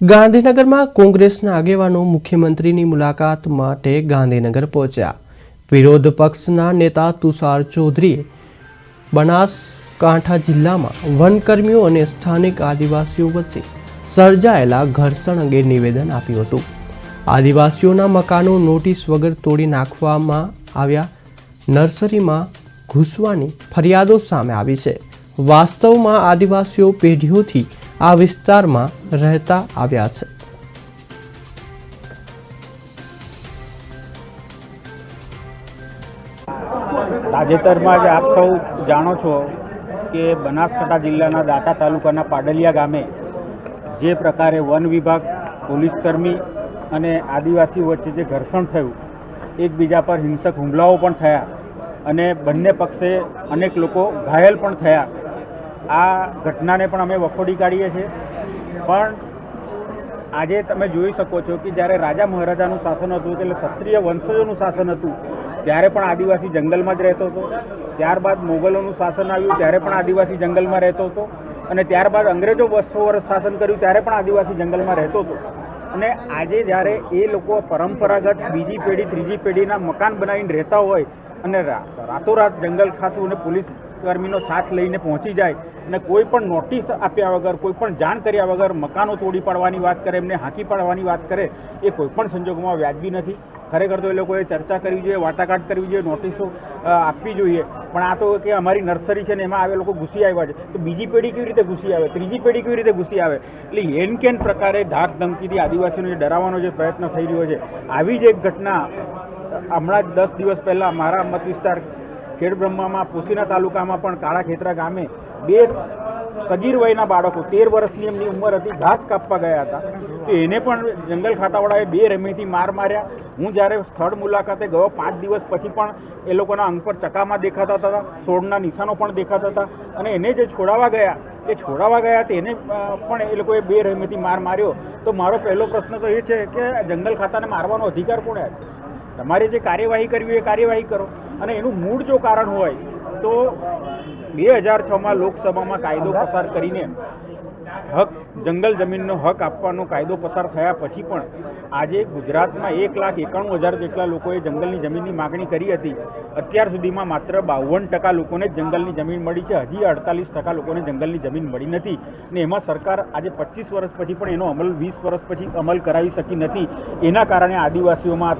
ગાંધીનગરમાં કોંગ્રેસના આગેવાનો મુખ્યમંત્રીની મુલાકાત માટે ગાંધીનગર પહોંચ્યા. વિરોધ પક્ષના નેતા તુષાર ચૌધરીએ બનાસકાંઠા જિલ્લામાં વનકર્મીઓ અને સ્થાનિક આદિવાસીઓ વચ્ચે સર્જાયેલા ઘર્ષણ અંગે નિવેદન આપ્યું હતું. આદિવાસીઓના મકાનો નોટિસ વગર તોડી નાખવામાં આવ્યા. નર્સરીમાં ઘૂસવાની ફરિયાદો સામે આવી છે. વાસ્તવમાં આદિવાસીઓ પેઢીઓથી આ વિસ્તારમાં રહેતા આવ્યા છે. તાજેતરમાં જ આપ સૌ જાણો છો કે બનાસકાંઠા જિલ્લાના દાતા તાલુકાના પાડલિયા ગામે જે પ્રકારે વન વિભાગ પોલીસકર્મી અને આદિવાસી વચ્ચે જે ઘર્ષણ થયું, એકબીજા પર હિંસક હુમલાઓ પણ થયા અને બંને પક્ષે અનેક લોકો ઘાયલ પણ થયા. આ ઘટનાને પણ અમે વખોડી કાઢીએ છીએ. પણ આજે તમે જોઈ શકો છો કે જ્યારે રાજા મહારાજાનું શાસન હતું, એટલે ક્ષત્રિય વંશજોનું શાસન હતું, ત્યારે પણ આદિવાસી જંગલમાં જ રહેતો હતો. ત્યારબાદ મોગલોનું શાસન આવ્યું, ત્યારે પણ આદિવાસી જંગલમાં રહેતો હતો. અને ત્યારબાદ અંગ્રેજો બસો વર્ષ શાસન કર્યું, ત્યારે પણ આદિવાસી જંગલમાં રહેતો હતો. અને આજે જ્યારે એ લોકો પરંપરાગત બીજી પેઢી, ત્રીજી પેઢીના મકાન બનાવીને રહેતા હોય, અને રાતોરાત જંગલ ખાતું અને પોલીસ કર્મીનો સાથ લઈને પહોંચી જાય અને કોઈ પણ નોટિસ આપ્યા વગર, કોઈ પણ જાણ કર્યા વગર મકાનો તોડી પાડવાની વાત કરે, એમને હાંકી પાડવાની વાત કરે, એ કોઈ પણ સંજોગોમાં વ્યાજબી નથી. ખરેખર તો એ લોકોએ ચર્ચા કરવી જોઈએ, વાટાઘાટ કરવી જોઈએ, નોટિસો આપવી જોઈએ. પણ આ તો કે અમારી નર્સરી છે ને એમાં આવે લોકો ઘૂસી આવ્યા છે. તો બીજી પેઢી કેવી રીતે ઘૂસી આવે? ત્રીજી પેઢી કેવી રીતે ઘૂસી આવે? એટલે હેન કેન પ્રકારે ધાક ધમકીથી આદિવાસીઓને જે ડરાવવાનો જે પ્રયત્ન થઈ રહ્યો છે. આવી જ એક ઘટના હમણાં જ દસ દિવસ પહેલાં મારા મત વિસ્તાર ખેડબ્રહ્મામાં પોસીના તાલુકામાં પણ કાળા ખેતરા ગામે બે સગીર વયના બાળકો તેર વર્ષની એમની ઉંમર હતી, ઘાસ કાપવા ગયા હતા. તો એને પણ જંગલ ખાતાવાળાએ બે રમેથી માર માર્યા. હું જ્યારે સ્થળ મુલાકાતે ગયો, પાંચ દિવસ પછી પણ એ લોકોના અંગ પર ચકામાં દેખાતા હતા, સોળના નિશાનો પણ દેખાતા હતા અને એને જે છોડાવા ગયા, એ છોડાવા ગયા તેને પણ એ લોકોએ બે રમેથી માર માર્યો. તો મારો પહેલો પ્રશ્ન તો એ છે કે જંગલ ખાતાને મારવાનો અધિકાર કોણે આપ્યો? તમારે જે કાર્યવાહી કરવી એ કાર્યવાહી કરો. અને એનું મૂળ જો કારણ હોય તો બે હજાર છમાં લોકસભામાં કાયદો પસાર કરીને હક, જંગલ જમીનનો હક આપવાનો કાયદો પસાર થયા પછી પણ આજે ગુજરાતમાં એક લાખ એકાણું હજાર જેટલા લોકોએ જંગલની જમીનની માગણી કરી હતી. અત્યાર સુધીમાં માત્ર બાવન ટકા લોકોને જંગલની જમીન મળી છે. હજી અડતાલીસ ટકા લોકોને જંગલની જમીન મળી નથી. ને એમાં સરકાર આજે પચીસ વર્ષ પછી પણ એનો અમલ, વીસ વર્ષ પછી અમલ કરાવી શકી નથી. એના કારણે આદિવાસીઓમાં